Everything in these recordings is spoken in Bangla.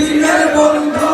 Diller boyunda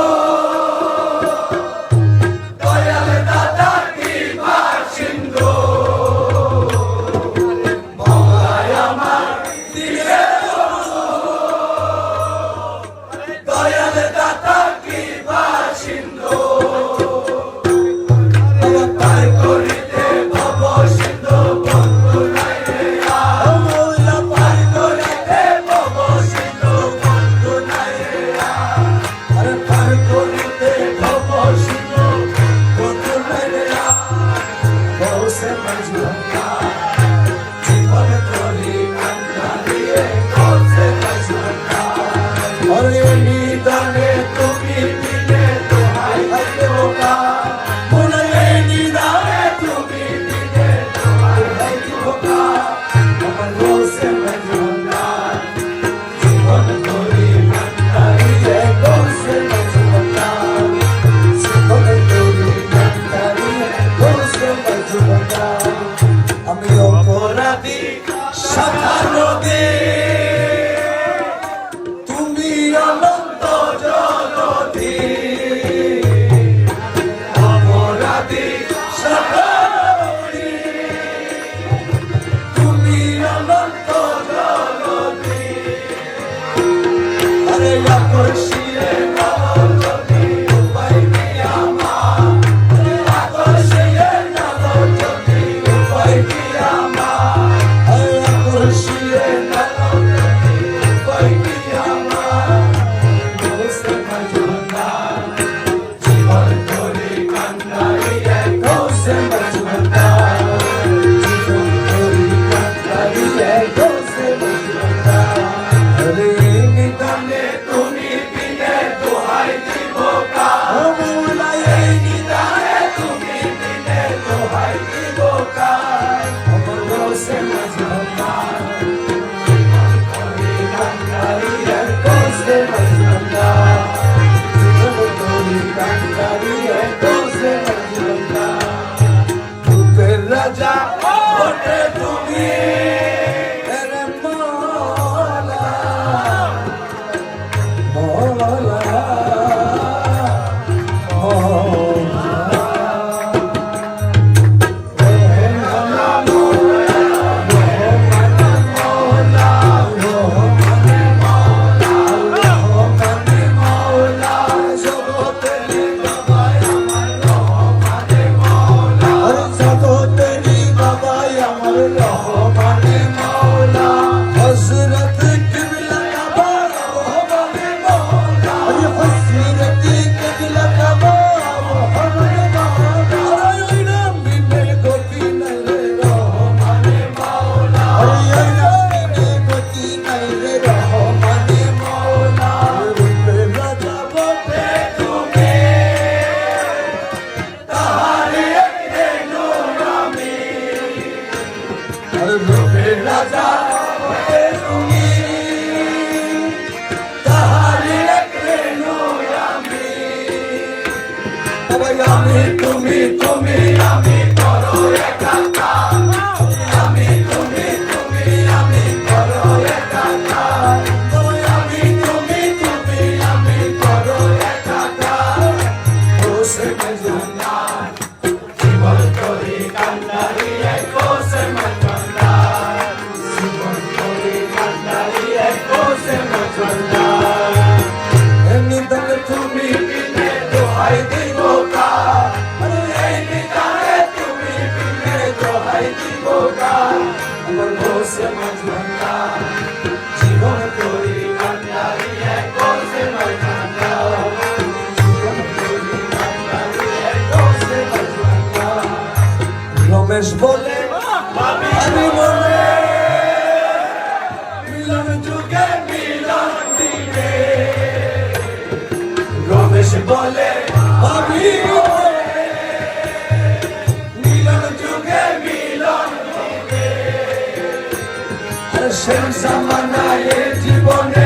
your love. রূপের রাজা তুমি তাহারে প্রেনো আমি তবে আমি তুমি তুমি আমি করো একাকার আমি তুমি তুমি আমি করো একাকার আমি তুমি তুমি আমি করো একাকার ও সে জানা জীবন তোরে কান্না দোহাই দিব কার মানে এই নিদানে তুমি পিলে দোহাই দিব কার আমার মোসে মজনু কার জীবন করি কান্দারি এক কোসে মজনু রমেশ বলে আমি মনে শ্যাম সামানায় জীবনে